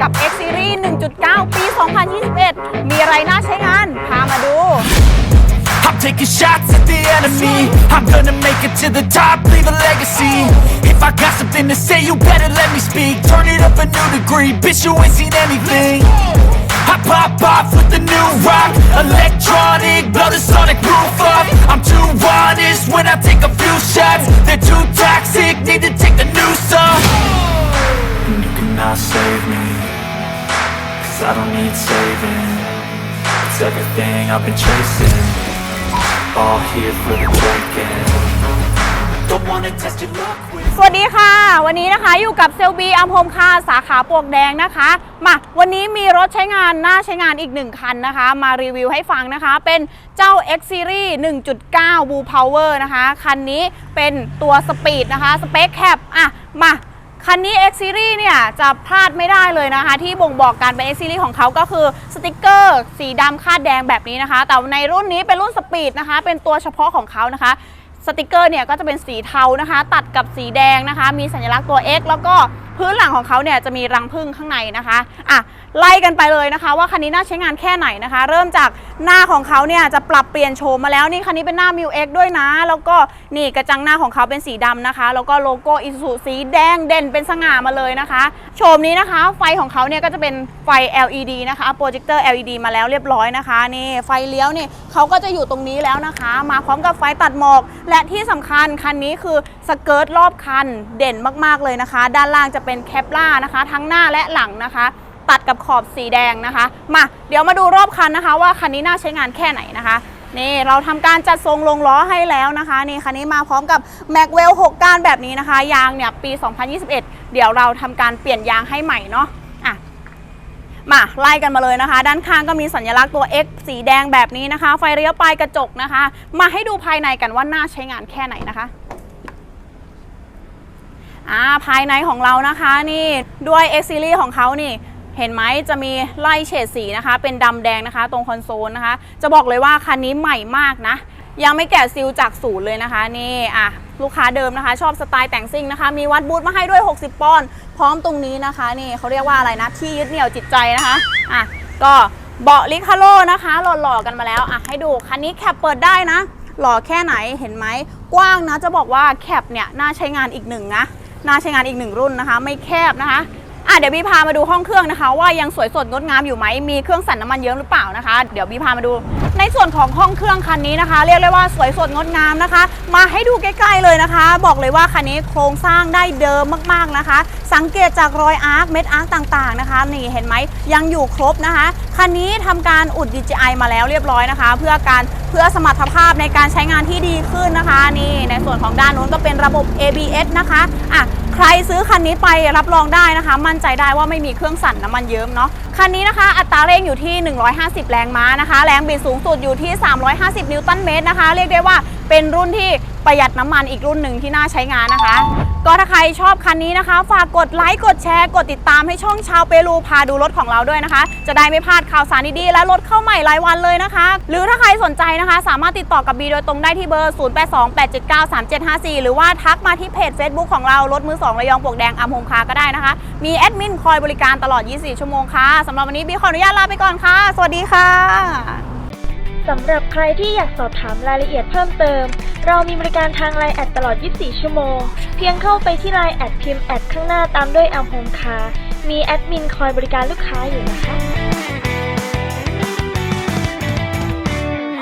กับ X Series 1.9 ปี 2021 มีอะไรน่าใช้งาน พามาดู I'm taking shots at the enemy. I'm gonna make it to the top, leave a legacy. If I got something to say, you better let me speak. Turn it up a new degree, bitch, you ain't seen anything. I pop off with the new rock, electronic, blow the sonic roof up. Save me, cause I don't need saving. It's everything I've been chasing. All here for the taking. Don't wanna test your luck with. สวัสดีค่ะ วันนี้นะคะอยู่กับเซลบีอัมโฮมคาสาขาปลวกแดงนะคะมาวันนี้มีรถใช้งานน่าใช้งานอีกหนึ่งคันนะคะ มารีวิวให้ฟังนะคะ เป็นเจ้า X Series 1.9 Blue Power นะคะ คันนี้เป็นตัวสปีดนะคะ สเปคแคปอะมา คันนี้ X Series เนี่ยจะพลาดไม่ได้เลยนะคะ ที่บ่งบอกการเป็น X Series ของเขาก็คือสติกเกอร์ สีดำคาดแดงแบบนี้นะคะ แต่ในรุ่นนี้เป็นรุ่นสปีดนะคะ เป็นตัวเฉพาะของเขานะคะสติกเกอร์เนี่ยก็จะเป็นสีเทานะคะ ตัดกับสีแดงนะคะ มีสัญลักษณ์ตัว X แล้วก็ พื้นหลังของเขาเนี่ยจะมีรังผึ้งข้างในนะคะอะไล่กันไปเลยนะคะ ว่าคันนี้น่าใช้งานแค่ไหนนะคะ เริ่มจากหน้าของเขาเนี่ยจะปรับเปลี่ยนโฉมมาแล้วนี่คันนี้เป็นหน้า m ิว X ด้วยนะ แล้วก็นี่กระจังหน้าของเขาเป็นสีดำนะคะ แล้วก็โลโก้อิซูสีแดงเด่นเป็นสง่ามาเลยนะคะ โฉมนี้นะคะ ไฟของเขาเนี่ยก็จะเป็นไฟ LED นะคะโปรเจคเตอร์ LED มาแล้วเรียบร้อยนะคะนี่ไฟเลี้ยวนี่เขาก็จะอยู่ตรงนี้แล้วนะคะ มาพร้อมกับไฟตัดหมอก และที่สำคัญคันนี้คือสเกิร์ตรอบคันเด่นมากๆเลยนะคะ ด้านล่างจะเป็นแคปล่านะคะ ทั้งหน้าและหลังนะคะ ตัดกับขอบสีแดงนะคะ มาเดี๋ยวมาดูรอบคันนะคะ ว่าคันนี้น่าใช้งานแค่ไหนนะคะนี่เราทำการจัดทรงลงล้อให้แล้วนะคะนี่คันนี้มาพร้อมกับ m a c w e l l 6ก้านแบบนี้นะคะ ยางเนี่ยปี 2021 เดี๋ยวเราทำการเปลี่ยนยางให้ใหม่เนาะอะมาไล่กันมาเลยนะคะ ด้านข้างก็มีสัญลักษณ์ตัว X สีแดงแบบนี้นะคะ ไฟเลี้ยวปลายกระจกนะคะ มาให้ดูภายในกันว่าน่าใช้งานแค่ไหนนะคะ อ่าภายในของเรานะคะนี่ด้วย X Series ของเขานี่เห็นไหมจะมีไล่เฉดสีนะคะ เป็นดำแดงนะคะ ตรงคอนโซลนะคะ จะบอกเลยว่าคันนี้ใหม่มากนะ ยังไม่แกะซีลจากศูนย์เลยนะคะ นี่อะลูกค้าเดิมนะคะ ชอบสไตล์แต่งซิ่งนะคะ มีวัดบูทมาให้ด้วย 60 ปอนด์พร้อมตรงนี้นะคะ นี่เขาเรียกว่าอะไรนะที่ยึดเหนี่ยวจิตใจนะคะอะก็เบาะลิคาโลนะคะ หล่อๆกันมาแล้วอะให้ดูคันนี้แคปเปิดได้นะ หล่อแค่ไหนเห็นไหมกว้างนะ จะบอกว่าแคปเนี่ยน่าใช้งานอีกหนึ่งนะ น่าใช้งานอีกหนึ่งรุ่นนะคะ ไม่แคบนะคะอะเดี๋ยวบีพามาดูห้องเครื่องนะคะ ว่ายังสวยสดงดงามอยู่ไหมมีเครื่องสั่นน้ำมันเยอะหรือเปล่านะคะ เดี๋ยวบีพามาดู ในส่วนของห้องเครื่องคันนี้นะคะ เรียกได้ว่าสวยสดงดงามนะคะ มาให้ดูใกล้ๆเลยนะคะ บอกเลยว่าคันนี้โครงสร้างได้เดิมมากๆนะคะ สังเกตจากรอยอาร์คเม็ดอาร์คต่างๆนะคะ นี่เห็นไหมยังอยู่ครบนะคะ คันนี้ทำการอุด DJI มาแล้วเรียบร้อยนะคะ เพื่อการเพื่อสมรรถภาพในการใช้งานที่ดีขึ้นนะคะ นี่ในส่วนของด้านนู้นก็เป็นระบบ ABS นะคะอะ ใครซื้อคันนี้ไปรับรองได้นะคะ มั่นใจได้ว่าไม่มีเครื่องสั่นน้ำมันเยิ้มเนาะคันนี้นะคะ อัตราเร่งอยู่ที่ 150 แรงม้านะคะ แรงบิดสูงสุดอยู่ที่ 350 นิวตันเมตรนะคะ เรียกได้ว่าเป็นรุ่นที่ประหยัดน้ำมันอีกรุ่นหนึ่งที่น่าใช้งานนะคะ ก็ถ้าใครชอบคันนี้นะคะ ฝากกดไลค์กดแชร์ กดติดตามให้ช่องชาวเปรูพาดูรถของเราด้วยนะคะ จะได้ไม่พลาดข่าวสารดีๆและรถเข้าใหม่รายวันเลยนะคะ หรือถ้าใครสนใจนะคะ สามารถติดต่อกับบีโดยตรงได้ที่เบอร์ 0828793754 หรือว่าทักมาที่เพจ Facebook ของเรารถมือสองระยองปวกแดงอัมโฮมคาก็ได้นะคะ มีแอดมินคอยบริการตลอด 24 ชั่วโมงค่ะสำหรับวันนี้บีขออนุญาตลาไปก่อนค่ะ สวัสดีค่ะสำหรับใครที่อยากสอบถามรายละเอียดเพิ่มเติม เรามีบริการทางไลน์แอดตลอด 24 ชั่วโมง เพียงเข้าไปที่ไลน์แอดพิมพ์แอดข้างหน้าตามด้วยอัมโฮมคามีแอดมินคอยบริการลูกค้าอยู่นะคะ